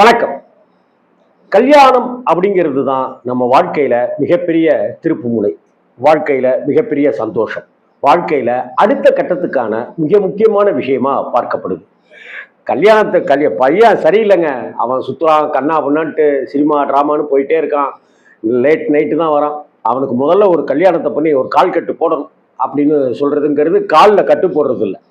வணக்கம். கல்யாணம் அப்படிங்கிறது தான் நம்ம வாழ்க்கையில மிகப்பெரிய திருப்புமுனை. வாழ்க்கையில மிகப்பெரிய சந்தோஷம். வாழ்க்கையில அடுத்த கட்டத்துக்கான மிக முக்கியமான விஷயமா பார்க்கப்படுது. கல்யாணத்தை கல்ய பையன் சரியில்லைங்க. அவன் சுற்றுறான் கண்ணா பண்ணான்ட்டு சினிமா ட்ராமான்னு போயிட்டே இருக்கான். லேட் நைட்டு தான் வரான். அவனுக்கு முதல்ல ஒரு கல்யாணத்தை பண்ணி ஒரு கால் கட்டு போடணும் அப்படின்னு சொல்கிறதுங்கிறது காலில் கட்டு போடுறது இல்லை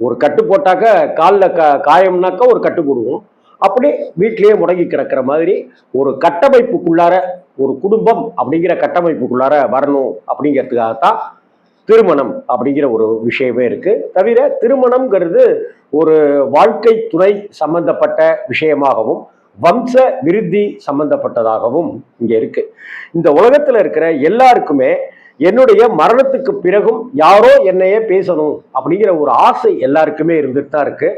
ஒரு கட்டு போட்டாக்க காலில் க காயம்னாக்கா ஒரு கட்டு போடுவோம். அப்படி வீட்டிலேயே முடங்கி கிடக்கிற மாதிரி ஒரு கட்டமைப்புக்குள்ளார ஒரு குடும்பம் அப்படிங்கிற கட்டமைப்புக்குள்ளார வரணும் அப்படிங்கிறதுக்காகத்தான் திருமணம் அப்படிங்கிற ஒரு விஷயமே இருக்கு. தவிர திருமணம்ங்கிறது ஒரு வாழ்க்கை துணை சம்பந்தப்பட்ட விஷயமாகவும் வம்ச விருத்தி சம்பந்தப்பட்டதாகவும் இங்கே இருக்கு. இந்த உலகத்தில் இருக்கிற எல்லாருக்குமே என்னுடைய மரணத்துக்கு பிறகும் யாரோ என்னையே பேசணும் அப்படிங்கிற ஒரு ஆசை எல்லாருக்குமே இருந்துட்டு தான் இருக்கு.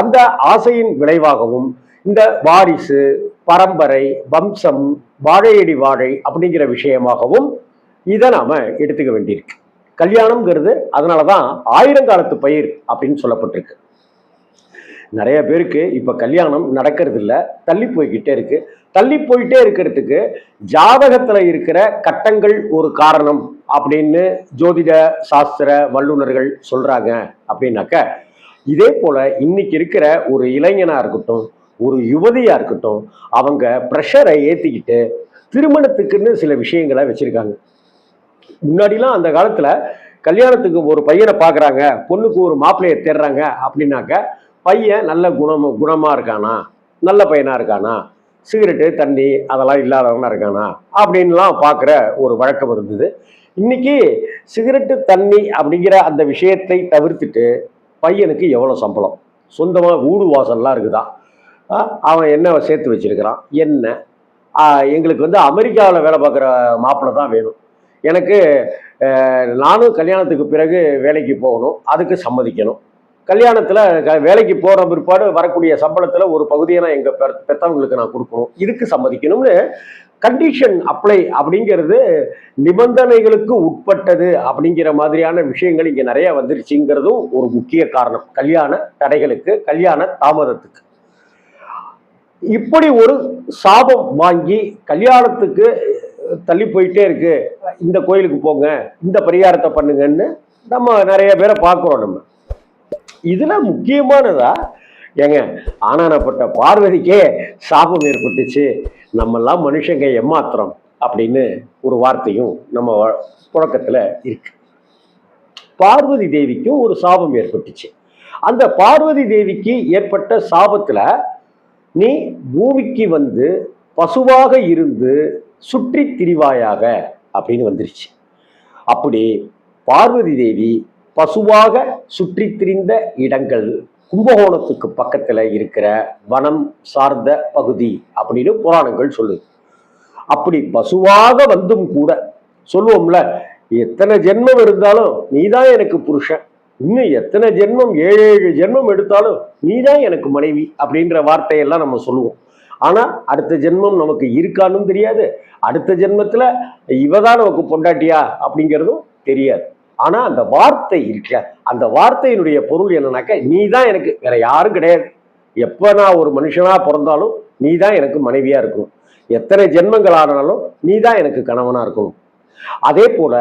அந்த ஆசையின் விளைவாகவும் இந்த வாரிசு பரம்பரை வம்சம் வாழையடி வாழை அப்படிங்கிற விஷயமாகவும் இதை நாம் எடுத்துக்க வேண்டியிருக்கு. கல்யாணம்ங்கிறது அதனாலதான் ஆயிரங்காலத்து பயிர் அப்படின்னு சொல்லப்பட்டிருக்கு. நிறைய பேருக்கு இப்போ கல்யாணம் நடக்கிறது இல்லை தள்ளி போய்கிட்டே இருக்கு. தள்ளி போயிட்டே இருக்கிறதுக்கு ஜாதகத்தில் இருக்கிற கட்டங்கள் ஒரு காரணம் அப்படின்னு ஜோதிட சாஸ்திர வல்லுநர்கள் சொல்கிறாங்க அப்படின்னாக்க இதே போல் இன்னைக்கு இருக்கிற ஒரு இளைஞனாக இருக்கட்டும் ஒரு யுவதியாக இருக்கட்டும் அவங்க ப்ரெஷரை ஏற்றிக்கிட்டு திருமணத்துக்குன்னு சில விஷயங்களை வச்சுருக்காங்க. முன்னாடிலாம் அந்த காலத்தில் கல்யாணத்துக்கு ஒரு பையனை பார்க்குறாங்க பொண்ணுக்கு ஒரு மாப்பிள்ளையை தேடுறாங்க அப்படின்னாக்க பையன் நல்ல குணம் குணமாக இருக்கானா? நல்ல பையனாக இருக்கானா? சிகரெட்டு தண்ணி அதெல்லாம் இல்லாதவனா இருக்கானா? அப்படின்லாம் பார்க்குற ஒரு வழக்கம் இருந்தது. இன்னைக்கு சிகரெட்டு தண்ணி அப்படிங்கிற அந்த விஷயத்தை தவிர்த்துட்டு பையனுக்கு எவ்வளோ சம்பளம்? சொந்தமாக வீடு வாசல்லாம் இருக்குதா? அவன் என்ன சேர்த்து வச்சிருக்கிறான்? என்ன? எங்களுக்கு வந்து அமெரிக்காவில் வேலை பார்க்குற மாப்பிள்ளை தான் வேணும். எனக்கு நானும் கல்யாணத்துக்கு பிறகு வேலைக்கு போகணும். அதுக்கு சம்மதிக்கணும். கல்யாணத்தில் க வேலைக்கு போகிற பிற்பாடு வரக்கூடிய சம்பளத்தில் ஒரு பகுதியை நான் எங்கள் பெ பெற்றவங்களுக்கு நான் கொடுக்கணும். இதுக்கு சம்மதிக்கணும்னு கண்டிஷன் அப்ளை அப்படிங்கிறது நிபந்தனைகளுக்கு உட்பட்டது அப்படிங்கிற மாதிரியான விஷயங்கள் இங்கே நிறைய வந்துருச்சுங்கிறதும் ஒரு முக்கிய காரணம். கல்யாண தடைகளுக்கு கல்யாண தாமதத்துக்கு. இப்படி ஒரு சாபம் வாங்கி கல்யாணத்துக்கு தள்ளி போயிட்டே இருக்கு. இந்த கோயிலுக்கு போங்க இந்த பரிகாரத்தை பண்ணுங்கன்னு நம்ம நிறைய பேரை பார்க்குறோம் நம்ம. இதில் முக்கியமானதா? ஏங்க ஆனானப்பட்ட பார்வதிக்கே சாபம் ஏற்பட்டுச்சு. நம்மெல்லாம் மனுஷங்க ஏமாத்திரம் அப்படின்னு ஒரு வார்த்தையும் நம்ம வ- இருக்கு. பார்வதி தேவிக்கும் ஒரு சாபம் ஏற்பட்டுச்சு. அந்த பார்வதி தேவிக்கு ஏற்பட்ட சாபத்தில் நீ பூமிக்கு வந்து பசுவாக இருந்து சுற்றி திரிவாயாக அப்படின்னு வந்துருச்சு. அப்படி பார்வதி தேவி பசுவாக சுற்றி திரிந்த இடங்கள் கும்பகோணத்துக்கு பக்கத்தில் இருக்கிற வனம் சார்ந்த பகுதி அப்படின்னு புராணங்கள் சொல்லுது. அப்படி பசுவாக வந்தும் கூட சொல்லுவோம்ல எத்தனை ஜென்மம் இருந்தாலும் நீதான் எனக்கு புருஷன். இன்னும் எத்தனை ஜென்மம் ஏழு ஏழு ஜென்மம் எடுத்தாலும் நீதான் எனக்கு மனைவி அப்படின்ற வார்த்தையெல்லாம் நம்ம சொல்லுவோம். ஆனால் அடுத்த ஜென்மம் நமக்கு இருக்கான்னு தெரியாது. அடுத்த ஜென்மத்தில் இவ தான் நமக்கு பொண்டாட்டியா அப்படிங்கிறதும் தெரியாது. ஆனால் அந்த வார்த்தை இருக்க அந்த வார்த்தையினுடைய பொருள் என்னன்னாக்க நீ தான் எனக்கு வேற யாரும் கிடையாது. எப்போ நான் ஒரு மனுஷனாக பிறந்தாலும் நீ தான் எனக்கு மனைவியாக இருக்கணும். எத்தனை ஜென்மங்கள் ஆனாலும் நீ தான் எனக்கு கணவனாக இருக்கணும். அதே போல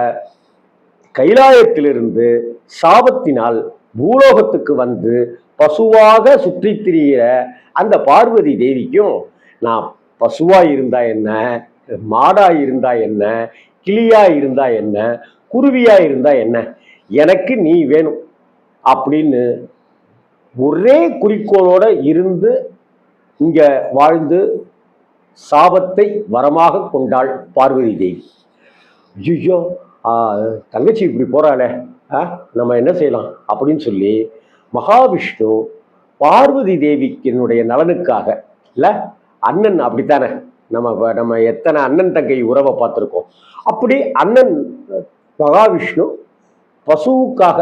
கைலாயத்திலிருந்து சாபத்தினால் பூலோகத்துக்கு வந்து பசுவாக சுற்றி திரிகிற அந்த பார்வதி தேவிக்கும் நான் பசுவா இருந்தா என்ன? மாடா இருந்தா என்ன? கிளியா இருந்தா என்ன? குருவியா இருந்தா என்ன? எனக்கு நீ வேணும். அப்படின்னு ஒரே குறிக்கோளோட இருந்து இங்க வாழ்ந்து சாபத்தை வரமாக கொண்டாள் பார்வதி தேவி. ஐயோ! தங்கச்சி இப்படி போகிறாளே ஆ, நம்ம என்ன செய்யலாம்? அப்படின்னு சொல்லி மகாவிஷ்ணு பார்வதி தேவிக்கினுடைய நலனுக்காக இல்லை அண்ணன் அப்படித்தானே நம்ம நம்ம எத்தனை அண்ணன் தங்கை உறவை பார்த்துருக்கோம். அப்படி அண்ணன் மகாவிஷ்ணு பசுவுக்காக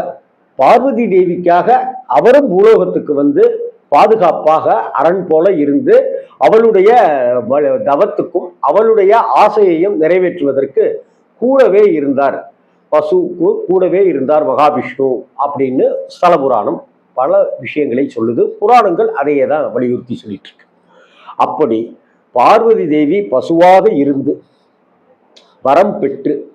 பார்வதி தேவிக்காக அவரும் பூலோகத்துக்கு வந்து பாதுகாப்பாக அரண் போல இருந்து அவளுடைய தவத்துக்கும் அவளுடைய ஆசையையும் நிறைவேற்றுவதற்கு கூடவே இருந்தார். பசு கூ- கூடவே இருந்தார் மகாவிஷ்ணு அப்படின்னு ஸ்தல புராணம் பல விஷயங்களை சொல்லுது. புராணங்கள் அதையே தான் வலியுறுத்தி சொல்லிட்டு இருக்கு. அப்படி பார்வதி தேவி பசுவாக இருந்து வரம் பெற்று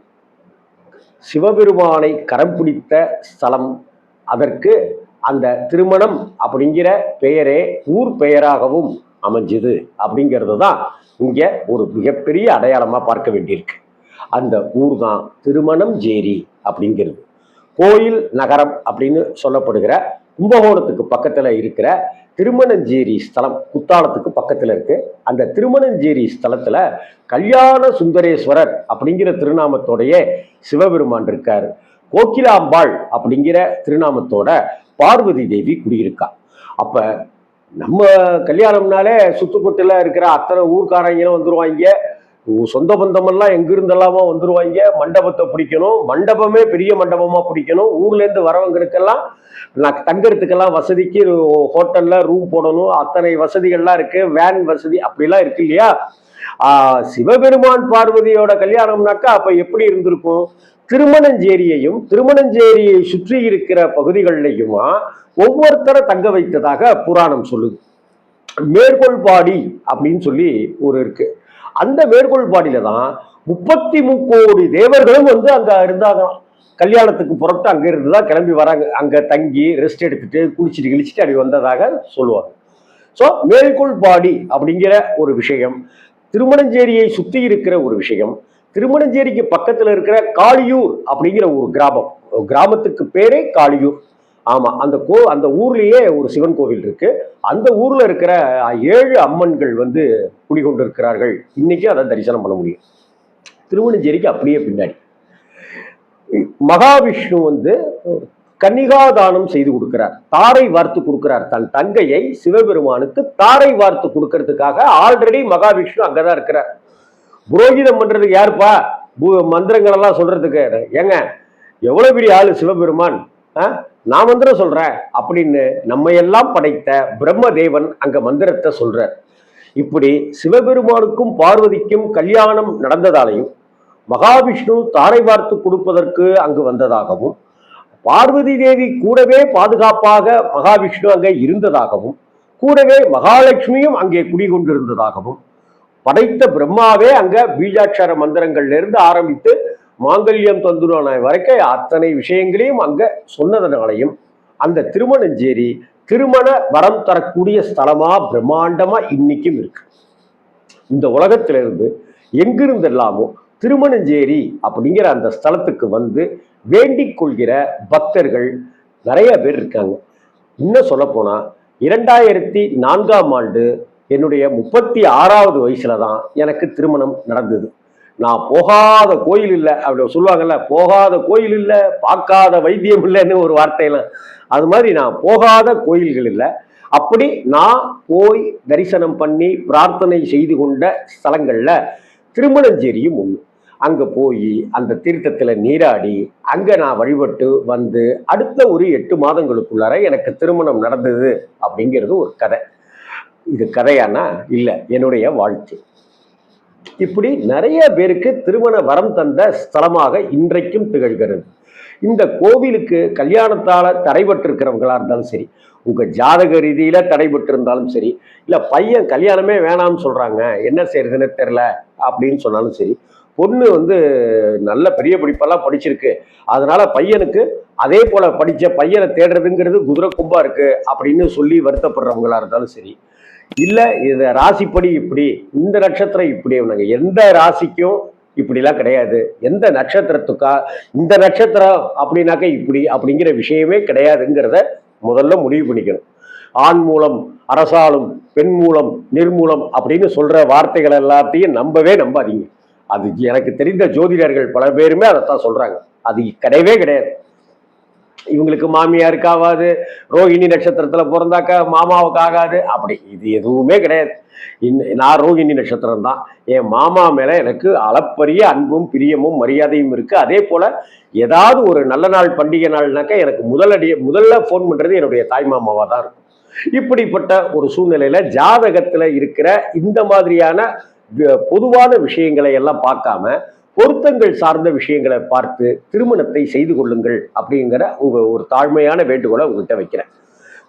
சிவபெருமானை கரம் பிடித்த ஸ்தலம் அதற்கு அந்த திருமணம் அப்படிங்கிற பெயரே ஊர் பெயராகவும் அமைஞ்சுது அப்படிங்கிறது தான் இங்கே ஒரு மிகப்பெரிய அடையாளமாக பார்க்க வேண்டியிருக்கு. அந்த ஊர் தான் திருமணம் ஜேரி அப்படிங்கிறது. கோயில் நகரம் அப்படின்னு சொல்லப்படுகிற கும்பகோணத்துக்கு பக்கத்தில் இருக்கிற திருமணஞ்சேரி ஸ்தலம் குத்தாலத்துக்கு பக்கத்தில் இருக்கு. அந்த திருமணஞ்சேரி ஸ்தலத்தில் கல்யாண சுந்தரேஸ்வரர் அப்படிங்கிற திருநாமத்தோடைய சிவபெருமான் இருக்கார். கோகிலாம்பாள் அப்படிங்கிற திருநாமத்தோட பார்வதி தேவி குடியிருக்கா. அப்போ நம்ம கல்யாணம்னாலே சுத்துக்குட்டில் இருக்கிற அத்தனை ஊர்க்காரங்களும் வந்துடுவாங்க சொந்த பந்தமெல்லாம் எங்கிருந்தெல்லாமோ வந்துருவாங்க. மண்டபத்தை பிடிக்கணும். மண்டபமே பெரிய மண்டபமா பிடிக்கணும். ஊர்லேருந்து வரவங்களுக்கெல்லாம் நான் தங்கறதுக்கெல்லாம் வசதிக்கு ஹோட்டல்ல ரூம் போடணும். அத்தனை வசதிகள்லாம் இருக்கு. வேன் வசதி அப்படிலாம் இருக்கு இல்லையா? சிவபெருமான் பார்வதியோட கல்யாணம்னாக்கா அப்ப எப்படி இருந்திருக்கும்? திருமணஞ்சேரியையும் திருமணஞ்சேரியை சுற்றி இருக்கிற பகுதிகளிலையுமா ஒவ்வொருத்தரை தங்க வைத்ததாக புராணம் சொல்லுது. மேற்கொள்பாடி அப்படின்னு சொல்லி ஒரு இருக்கு. அந்த மேற்கோள்பாடியில தான் முப்பத்தி முக்கோடி தேவர்களும் வந்து அங்க இருந்தாங்களாம் கல்யாணத்துக்கு புறப்பட்டு அங்க இருந்து தான் கிளம்பி வராங்க. அங்க தங்கி ரெஸ்ட் எடுத்துட்டு குளிச்சுட்டு கிழிச்சிட்டு அப்படி வந்ததாக சொல்லுவாங்க. ஸோ மேற்கோள்பாடி அப்படிங்கிற ஒரு விஷயம் திருமணஞ்சேரியை சுத்தி இருக்கிற ஒரு விஷயம் திருமணஞ்சேரிக்கு பக்கத்துல இருக்கிற காளியூர் அப்படிங்கிற ஒரு கிராமம். கிராமத்துக்கு பேரே காளியூர். ஆமா அந்த கோ அந்த ஊர்லயே ஒரு சிவன் கோவில் இருக்கு. அந்த ஊர்ல இருக்கிற ஏழு அம்மன்கள் வந்து குடிகொண்டிருக்கிறார்கள். இன்றைக்கும் அதை தரிசனம் பண்ண முடியும். திருவண்ணஞ்சேரிக்கு அப்படியே பின்னாடி. மகாவிஷ்ணு வந்து கன்னிகாதானம் செய்து கொடுக்கிறார். தாரை வார்த்து கொடுக்கிறார். தன் தங்கையை சிவபெருமானுக்கு தாரை வார்த்து கொடுக்கறதுக்காக ஆல்ரெடி மகாவிஷ்ணு அங்கதான் இருக்கிறார். புரோகிதம் பண்றதுக்கு யாருப்பா? பூ- மந்திரங்கள் எல்லாம் சொல்றதுக்கு. ஏங்க எவ்வளவு பெரிய ஆளு சிவபெருமான்? ஆ? நான் மந்திரம் சொல்றேன். அப்படின்னு நம்ம எல்லாம் படைத்த பிரம்மதேவன் அங்க மந்திரத்தை சொல்றார். இப்படி சிவபெருமானுக்கும் பார்வதிக்கும் கல்யாணம் நடந்ததாலையும் மகாவிஷ்ணு தாரை பார்த்து கொடுப்பதற்கு அங்கு வந்ததாகவும் பார்வதி தேவி கூடவே பாதுகாப்பாக மகாவிஷ்ணு அங்கே இருந்ததாகவும் கூடவே மகாலட்சுமியும் அங்கே குடிகொண்டிருந்ததாகவும் படைத்த பிரம்மாவே அங்க பீஜாட்சர மந்திரங்கள்ல இருந்து ஆரம்பித்து மாங்கல்யம் தந்துரான வரைக்கும் அத்தனை விஷயங்களையும் அங்க சொன்னதனாலையும் அந்த திருமணஞ்சேரி திருமண வரம் தரக்கூடிய ஸ்தலமா பிரம்மாண்டமா இன்னைக்கும் இருக்கு. இந்த உலகத்திலிருந்து எங்கிருந்தெல்லாமோ திருமணஞ்சேரி அப்படிங்கிற அந்த ஸ்தலத்துக்கு வந்து வேண்டிக் கொள்கிற பக்தர்கள் நிறைய பேர் இருக்காங்க. இன்னும் சொல்ல போனா இரண்டாயிரத்தி நான்காம் ஆண்டு என்னுடைய முப்பத்தி ஆறாவது வயசுல தான் எனக்கு திருமணம் நடந்தது. நான் போகாத கோயில் இல்லை அப்படி சொல்லுவாங்கல்ல போகாத கோயில் இல்லை பார்க்காத வைத்தியம் இல்லைன்னு ஒரு வார்த்தையெல்லாம் அது மாதிரி நான் போகாத கோயில்கள் இல்லை. அப்படி நான் போய் தரிசனம் பண்ணி பிரார்த்தனை செய்து கொண்ட ஸ்தலங்களில் திருமணஞ்சேரியும் ஒன்று அங்கே போய் அந்த தீர்த்தத்தில் நீராடி அங்கே நான் வழிபட்டு வந்து அடுத்த ஒரு எட்டு மாதங்களுக்குள்ளார எனக்கு திருமணம் நடந்தது அப்படிங்கிறது ஒரு கதை. இது கதையானா? இல்லை. என்னுடைய வாழ்க்கை. இப்படி நிறைய பேருக்கு திருமண வரம் தந்த ஸ்தலமாக இன்றைக்கும் திகழ்கிறது. இந்த கோவிலுக்கு கல்யாணத்தால தடைபட்டிருக்கிறவங்களா இருந்தாலும் சரி உங்க ஜாதக ரீதியில தடைபட்டிருந்தாலும் சரி இல்ல பையன் கல்யாணமே வேணாம்னு சொல்றாங்க என்ன செய்யறதுன்னு தெரில அப்படின்னு சொன்னாலும் சரி பொண்ணு வந்து நல்ல பெரிய படிப்பெல்லாம் படிச்சிருக்கு. அதனால பையனுக்கு அதே போல படிச்ச பையனை தேடுறதுங்கிறது குதிரை கும்பா இருக்கு அப்படின்னு சொல்லி வருத்தப்படுறவங்களா இருந்தாலும் சரி இல்லை இது ராசிப்படி இப்படி இந்த நட்சத்திரம் இப்படி நாங்கள் எந்த ராசிக்கும் இப்படிலாம் கிடையாது. எந்த நட்சத்திரத்துக்கா இந்த நட்சத்திரம் அப்படின்னாக்க இப்படி அப்படிங்கிற விஷயமே கிடையாதுங்கிறத முதல்ல முடிவு பண்ணிக்கணும். ஆண் மூலம் அரசாலும் பெண் மூலம் நிர்மூலம் அப்படின்னு சொல்கிற வார்த்தைகள் எல்லாத்தையும் நம்பவே நம்பாதீங்க. அது எனக்கு தெரிந்த ஜோதிடர்கள் பல பேருமே அதைத்தான் சொல்கிறாங்க அது கிடையவே கிடையாது. இவங்களுக்கு மாமியாருக்கு ஆகாது ரோஹிணி நட்சத்திரத்தில் பிறந்தாக்கா மாமாவுக்கு ஆகாது. அப்படி இது எதுவுமே கிடையாது. இன் நான் ரோஹிணி நட்சத்திரம் தான். என் மாமா மேலே எனக்கு அளப்பரிய அன்பும் பிரியமும் மரியாதையும் இருக்குது அதே போல் ஏதாவது ஒரு நல்ல நாள் பண்டிகை நாள்னாக்கா எனக்கு முதலடி முதல்ல ஃபோன் பண்ணுறது என்னுடைய தாய் மாமாவாக தான் இருக்கும். இப்படிப்பட்ட ஒரு சூழ்நிலையில் ஜாதகத்தில் இருக்கிற இந்த மாதிரியான பொதுவான விஷயங்களை எல்லாம் பார்க்காம பொருத்தங்கள் சார்ந்த விஷயங்களை பார்த்து திருமணத்தை செய்து கொள்ளுங்கள் அப்படிங்கிற உங்க ஒரு தாழ்மையான வேண்டுகோளை உங்கள்கிட்ட வைக்கிறேன்.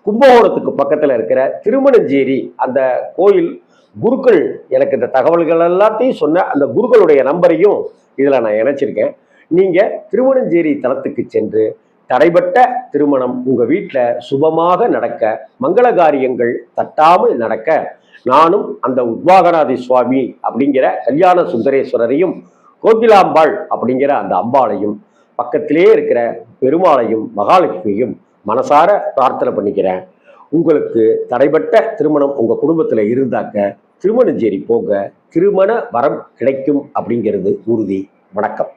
கும்பகோணத்துக்கு பக்கத்தில் இருக்கிற திருமணஞ்சேரி அந்த கோயில் குருக்கள் எனக்கு இந்த தகவல்கள் எல்லாத்தையும் சொன்ன அந்த குருக்களுடைய நம்பரையும் இதில் நான் இணைச்சிருக்கேன். நீங்கள் திருமணஞ்சேரி தலத்துக்கு சென்று தடைபட்ட திருமணம் உங்கள் வீட்டில் சுபமாக நடக்க மங்கள காரியங்கள் தட்டாமல் நடக்க நானும் அந்த உத்வாகநாதி சுவாமி அப்படிங்கிற கல்யாண சுந்தரேஸ்வரரையும் கோகிலாம்பாள் அப்படிங்கிற அந்த அம்பாளையும் பக்கத்திலே இருக்கிற பெருமாளையும் மகாலட்சுமியும் மனசார பிரார்த்தனை பண்ணிக்கிறேன். உங்களுக்கு தடைபட்ட திருமணம் உங்கள் குடும்பத்தில் இருந்தாக்க திருமணஞ்சேரி போங்க திருமண வரம் கிடைக்கும் அப்படிங்கிறது உறுதி. வணக்கம்.